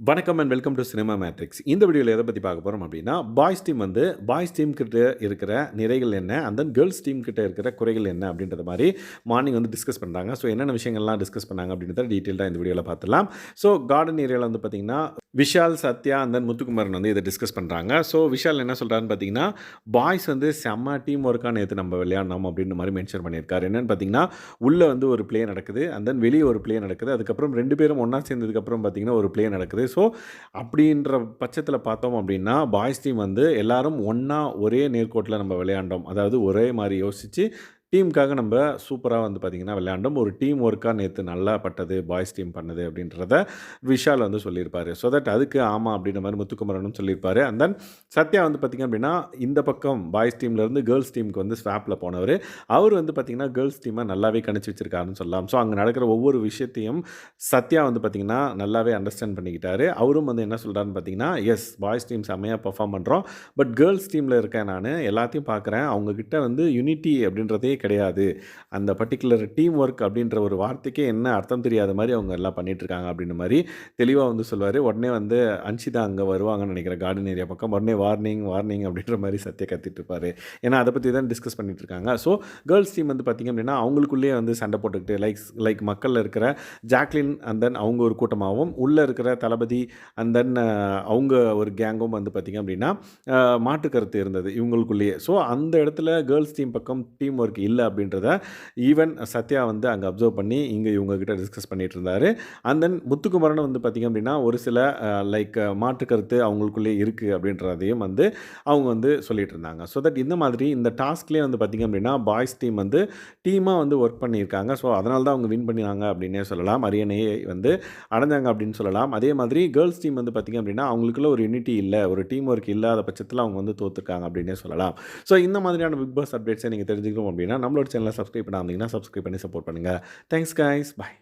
வணக்கம் and welcome to Cinema Matrix இந்த வீடியோவில் எதை பற்றி பார்க்க போகிறோம் அப்படின்னா பாய்ஸ் டீம் வந்து பாய்ஸ் டீம் கிட்ட இருக்கிற நிறைகள் என்ன அண்ட் தென் கேர்ள்ஸ் டீம் கிட்ட இருக்கிற குறைகள் என்ன அப்படின்றத மாதிரி மார்னிங் வந்து டிஸ்கஸ் பண்ணுறாங்க ஸோ என்னென்ன விஷயங்கள்லாம் டிஸ்கஸ் பண்ணாங்க அப்படின்றத டீட்டெயில்டாக இந்த வீடியோவில் பார்த்துலாம் ஸோ கார்டன் ஏரியாவில் வந்து பார்த்திங்கன்னா விஷால் சத்யா அந்த முத்துக்குமரன் முத்துக்குமாரன் வந்து இதை டிஸ்கஸ் பண்ணுறாங்க ஸோ விஷால் என்ன சொல்கிறாருன்னு பார்த்தீங்கன்னா பாய்ஸ் வந்து செம்ம டீம் ஒர்க்காக நேற்று நம்ம விளையாடணும் அப்படின்ற மாதிரி மென்ஷன் பண்ணியிருக்காரு. என்னென்னு பார்த்தீங்கன்னா உள்ளே வந்து ஒரு ப்ளே நடக்குது அண்ட் தென் வெளியே ஒரு ப்ளே நடக்குது. அதுக்கப்புறம் ரெண்டு பேரும் ஒன்றா சேர்ந்ததுக்கப்புறம் பார்த்தீங்கன்னா ஒரு ப்ளே நடக்குது. ஸோ அப்படின்ற பட்சத்தில் பார்த்தோம் அப்படின்னா பாய்ஸ் டீம் வந்து எல்லாரும் ஒன்றா ஒரே நேர்கோட்டில் நம்ம விளையாண்டோம். அதாவது ஒரே மாதிரி யோசித்து டீமுக்காக நம்ம சூப்பராக வந்து பார்த்திங்கன்னா விளையாண்டோம். ஒரு டீம் ஒர்க்காக நேற்று நல்லா பட்டது பாய்ஸ் டீம் பண்ணது அப்படின்றத விஷால் வந்து சொல்லியிருப்பார். ஸோ தட் அதுக்கு ஆமாம் அப்படின்ற மாதிரி முத்துக்குமரனும் சொல்லியிருப்பார். அண்ட் தென் சத்யா வந்து பார்த்திங்க அப்படின்னா இந்த பக்கம் பாய்ஸ் டீம்லேருந்து கேர்ள்ஸ் டீமுக்கு வந்து ஸ்வாப்பில் போனவர். அவர் வந்து பார்த்திங்கன்னா கேர்ள்ஸ் டீமை நல்லாவே கணிச்சு வச்சிருக்காருன்னு சொல்லலாம். ஸோ அங்கே நடக்கிற ஒவ்வொரு விஷயத்தையும் சத்யா வந்து பார்த்திங்கன்னா நல்லாவே அண்டர்ஸ்டாண்ட் பண்ணிக்கிட்டாரு. அவரும் வந்து என்ன சொல்கிறாருன்னு பார்த்தீங்கன்னா எஸ் பாய்ஸ் டீம் செம்மையாக பர்ஃபார்ம் பண்ணுறோம் பட் கேர்ள்ஸ் டீமில் இருக்கேன் நான். எல்லாத்தையும் பார்க்குறேன் அவங்கக்கிட்ட வந்து யூனிட்டி அப்படின்றதே கிடையாது. அந்த பர்டிகுலர் டீம் ஒர்க் அப்படின்ற ஒரு வார்த்தைக்கே என்ன அர்த்தம் தெரியாத மாதிரி அவங்க எல்லாம் பண்ணிகிட்ருக்காங்க அப்படின்ற மாதிரி தெளிவாக வந்து சொல்லுவார். உடனே வந்து அன்ஷிதா அங்கே வருவாங்கன்னு நினைக்கிறேன். கார்டன் ஏரியா பக்கம். உடனே வார்னிங் வார்னிங் அப்படின்ற மாதிரி சத்திய கத்திட்டு இருப்பார் ஏன்னா அதை பற்றி தான் டிஸ்கஸ் பண்ணிகிட்டு இருக்காங்க ஸோ கேர்ள்ஸ் டீம் வந்து பார்த்திங்க அப்படின்னா அவங்களுக்குள்ளேயே வந்து சண்டை போட்டுக்கிட்டு லைக் லைக் மக்களில் இருக்கிற ஜாக்லின் அண்ட் தென் அவங்க ஒரு கூட்டமாகவும் உள்ளே இருக்கிற தளபதி அண்ட் தென் அவங்க ஒரு கேங்கும் வந்து பார்த்திங்க அப்படின்னா அஹ், மாற்று கருத்து இருந்தது இவங்களுக்குள்ளேயே. ஸோ அந்த இடத்துல கேர்ள்ஸ் டீம் பக்கம் டீம் ஒர்க் இல்லை அப்படின்றத ஈவன் சத்யா வந்து அங்கே அப்சர்வ் பண்ணி இங்கே இவங்கக்கிட்ட டிஸ்கஸ் பண்ணிகிட்டு இருந்தார் அண்ட் தென் முத்துக்குமரன் வந்து பார்த்திங்க அப்படின்னா ஒரு சில லைக் மாற்று கருத்து அவங்களுக்குள்ளே இருக்குது அப்படின்றதையும் வந்து அவங்க வந்து சொல்லிகிட்டு இருந்தாங்க ஸோ தட் இந்த மாதிரி இந்த டாஸ்க்லேயே வந்து பார்த்திங்க அப்படின்னா பாய்ஸ் டீம் வந்து டீமாக வந்து ஒர்க் பண்ணியிருக்காங்க. ஸோ அதனால தான் அவங்க வின் பண்ணினாங்க அப்படின்னே சொல்லலாம். அரியணையை வந்து அடைஞ்சாங்க அப்படின்னு சொல்லலாம். அதே மாதிரி கேர்ள்ஸ் டீம் வந்து பார்த்திங்க அப்படின்னா அவங்களுக்குள்ள ஒரு யூனிட்டி இல்லை ஒரு டீம் ஒர்க் இல்லாத பட்சத்தில் அவங்க வந்து தோத்துருக்காங்க அப்படின்னே சொல்லலாம். ஸோ இந்த மாதிரியான பிக் பாஸ் அப்டேட்ஸை நீங்கள் தெரிஞ்சுக்கணும் அப்படின்னா நம்மளோட சேனலை சப்ஸ்கிரைப் பண்ணாமல் சப்ஸ்கிரைப் பண்ணி சப்போர்ட் பண்ணுங்கள் தேங்க்ஸ் guys. பாய்